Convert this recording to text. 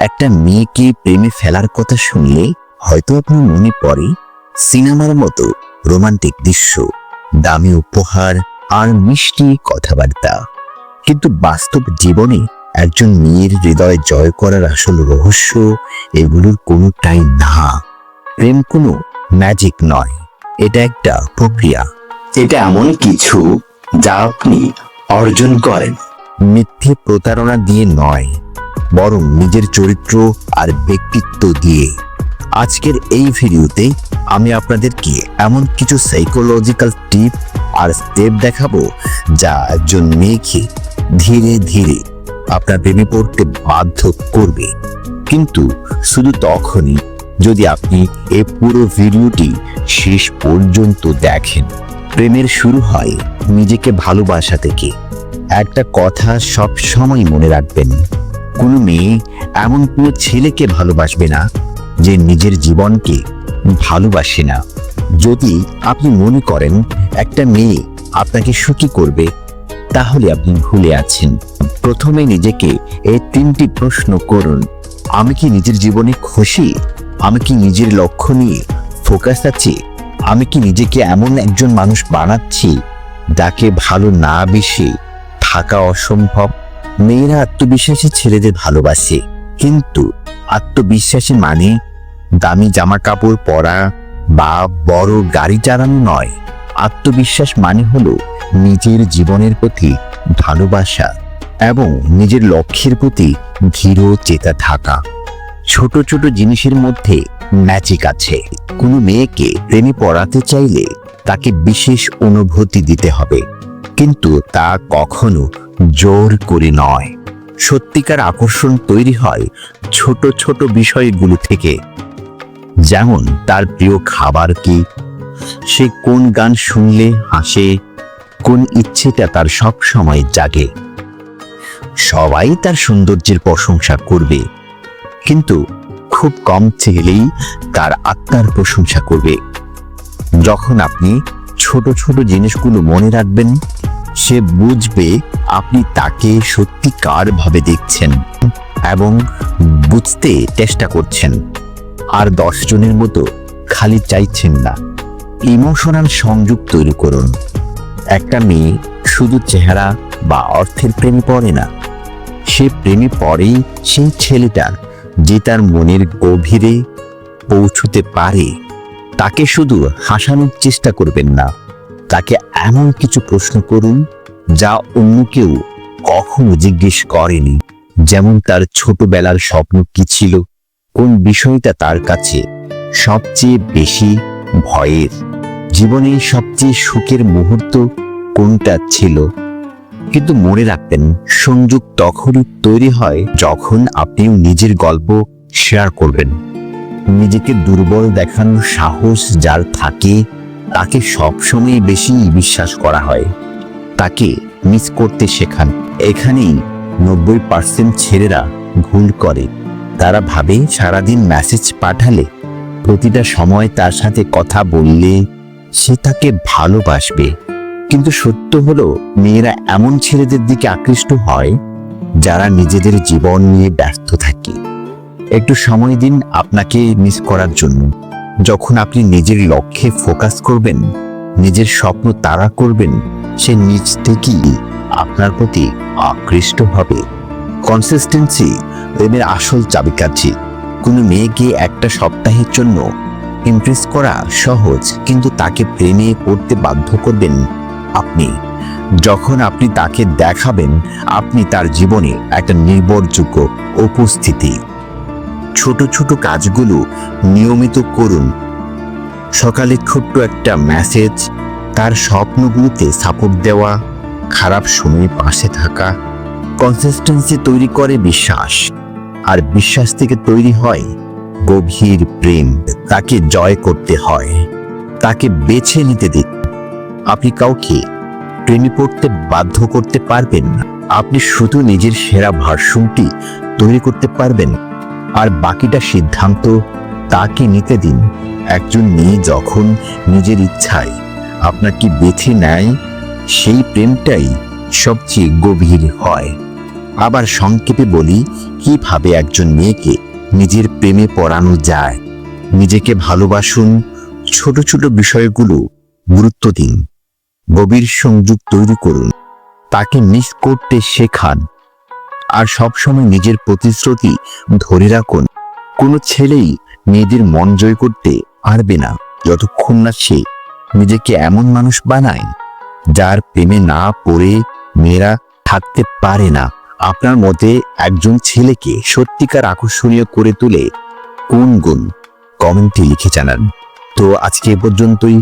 একটা মেয়েকে প্রেমে ফেলার কথা শুনলে হয়তো আপনার মনে পড়ে সিনেমার মতো রোমান্টিক দৃশ্য দামি উপহার আর মিষ্টি কথাবার্তা। কিন্তু বাস্তব জীবনে একজন মেয়ের হৃদয় জয় করার আসল রহস্য এগুলোর কোনোটাই না। প্রেম কোনো ম্যাজিক নয় এটা একটা প্রক্রিয়া। এটা এমন কিছু যা আপনি অর্জন করেন। মিথ্যে প্রতারণা দিয়ে নয় বরং নিজের চরিত্র আর ব্যক্তিত্ব দিয়ে। আজকের এই ভিডিওতে আমি আপনাদেরকে এমন কিছু সাইকোলজিক্যাল টিপ আর স্টেপ দেখাবো যা একজন মেয়েকে ধীরে ধীরে আপনার প্রেমে পড়তে বাধ্য করবে। কিন্তু শুধু তখনই যদি আপনি এই পুরো ভিডিওটি শেষ পর্যন্ত দেখেন। প্রেমের শুরু হয় নিজেকে ভালোবাসা থেকে। একটা কথা সব সময় মনে রাখবেন কোনো মেয়ে এমন কোনো ছেলেকে ভালোবাসবে না যে নিজের জীবনকে ভালোবাসে না। যদি আপনি মনে করেন একটা মেয়ে আপনাকে সুখী করবে, তাহলে আপনি ভুলে আছেন। প্রথমে নিজেকে এই তিনটি প্রশ্ন করুন। আমি কি নিজের জীবনে খুশি? আমি কি নিজের লক্ষ্য নিয়ে ফোকাস আছি? আমি কি নিজেকে এমন একজন মানুষ বানাচ্ছি যাকে ভালো না বেশি থাকা অসম্ভব? মেয়েরা আত্মবিশ্বাসী ছেলেদের ভালোবাসে। কিন্তু আত্মবিশ্বাসী মানে দামি জামা কাপড় পরা বা বড় গাড়ি চালানো নয়। আত্মবিশ্বাস মানে হলো নিজের জীবনের প্রতি ভালোবাসা এবং নিজের লক্ষ্যের প্রতি ধীর চেতা থাকা। ছোট ছোট জিনিসের মধ্যে ম্যাজিক আছে। কোনো মেয়েকে প্রেমে পড়াতে চাইলে তাকে বিশেষ অনুভূতি দিতে হবে। কিন্তু তা কখনো জোর করে নয়। সত্যিকার আকর্ষণ তৈরি হয় ছোট ছোট বিষয়গুলো থেকে। যেমন, তার প্রিয় খাবার কি? সে কোন গান শুনলে হাসে? কোন ইচ্ছেটা তার সব সময় জাগে? সবাই তার সৌন্দর্যের প্রশংসা করবে। কিন্তু খুব কম ছেলেই তার আত্মার প্রশংসা করবে। যখন আপনি ছোট ছোট জিনিসগুলো মনে রাখবেন, সে বুঝবে আপনি তাকে সত্যিকার ভাবে দেখছেন এবং বুঝতে চেষ্টা করছেন। আর দশ জনের মতো খালি চাইছেন না। ইমোশনাল সংযোগ তৈরি করুন। একটা মেয়ে শুধু চেহারা বা অর্থের প্রেমে পড়ে না, সে প্রেমে পড়েই সেই ছেলেটা যে তার মনের গভীরে পৌঁছতে পারে। তাকে শুধু হাসানোর চেষ্টা করবেন না, তাকে এমন কিছু প্রশ্ন করুন যা অন্য কেউ কখনো জিজ্ঞেস করেনি। যেমন তার ছোটবেলার স্বপ্ন কি ছিল, কোন বিষয়টা তার কাছে সবচেয়ে বেশি ভয়ের। জীবনে সবচেয়ে সুখের মুহূর্ত কোনটা ছিল? কিন্তু মনে রাখবেন, সংযোগ তখনই তৈরি হয় যখন আপনিও নিজের গল্প শেয়ার করবেন। নিজেকে দুর্বল দেখানোর সাহস যার থাকে, তাকে সবসময় বেশি বিশ্বাস করা হয়। তাকে মিস করতে শেখান। এখানেই নব্বই পার্সেন্ট ছেলেরা ভুল করে। তারা ভাবে সারাদিন মেসেজ পাঠালে, প্রতিটা সময় তার সাথে কথা বললে সে তাকে ভালোবাসবে। কিন্তু সত্য হলো, মেয়েরা এমন ছেলেদের দিকে আকৃষ্ট হয়, যারা নিজেদের জীবন নিয়ে ব্যস্ত থাকে। একটু সময় দিন আপনাকে মিস করার জন্য। যখন আপনি নিজের লক্ষ্যে ফোকাস করবেন, নিজের স্বপ্ন তাড়া করবেন, সে নিজ থেকেই আপনার প্রতি আকৃষ্ট হবে। কনসিস্টেন্সি প্রেমের আসল চাবিকাঠি। কোনো মেয়েকে একটা সপ্তাহের জন্য ইমপ্রেস করা সহজ, কিন্তু তাকে প্রেমে পড়তে বাধ্য করবেন আপনি। যখন আপনি তাকে দেখাবেন, আপনি তার জীবনে একটা নির্ভরযোগ্য উপস্থিতি। ছোট ছোট কাজগুলো নিয়মিত করুন। সকালে ছোট্ট একটা মেসেজ তার স্বপ্নগুলোতে সাপোর্ট দেওয়া, খারাপ সময়ে পাশে থাকা কনসিস্টেন্সি তৈরি করে বিশ্বাস। আর বিশ্বাস থেকে তৈরি হয় গভীর প্রেম। তাকে জয় করতে হয়। তাকে বেছে নিতে দিন আপনি কাউকে প্রেমে পড়তে বাধ্য করতে পারবেন না। আপনি শুধু নিজের সেরা ভার্সনটি তৈরি করতে পারবেন। আর বাকিটা সিদ্ধান্ত তাকে নিতে দিন। একজন মেয়ে যখন নিজের ইচ্ছায় আপনাকে বেছে নেয়, সেই প্রেমটাই সবচেয়ে গভীর হয়। আবার সংক্ষেপে বলি, কীভাবে একজন মেয়েকে নিজের প্রেমে পড়ানো যায়? নিজেকে ভালোবাসুন, ছোট ছোট বিষয়গুলো গুরুত্ব দিন। গভীর সংযোগ তৈরি করুন। তাকে মিস করতে শেখান। আর সবসময় নিজের প্রতিশ্রুতি ধরে রাখুন। কোনো ছেলেই মেয়েদের মন জয় করতে পারবে না, যতক্ষণ না সে নিজেকে এমন মানুষ বানায়, যার প্রেমে না পড়ে মেয়েরা থাকতে পারে না। আপনার মতে একজন ছেলেকে সত্যিকার আকর্ষণীয় করে তুলে কোন গুণ? কমেন্টে লিখে জানান। তো আজকে এ পর্যন্তই।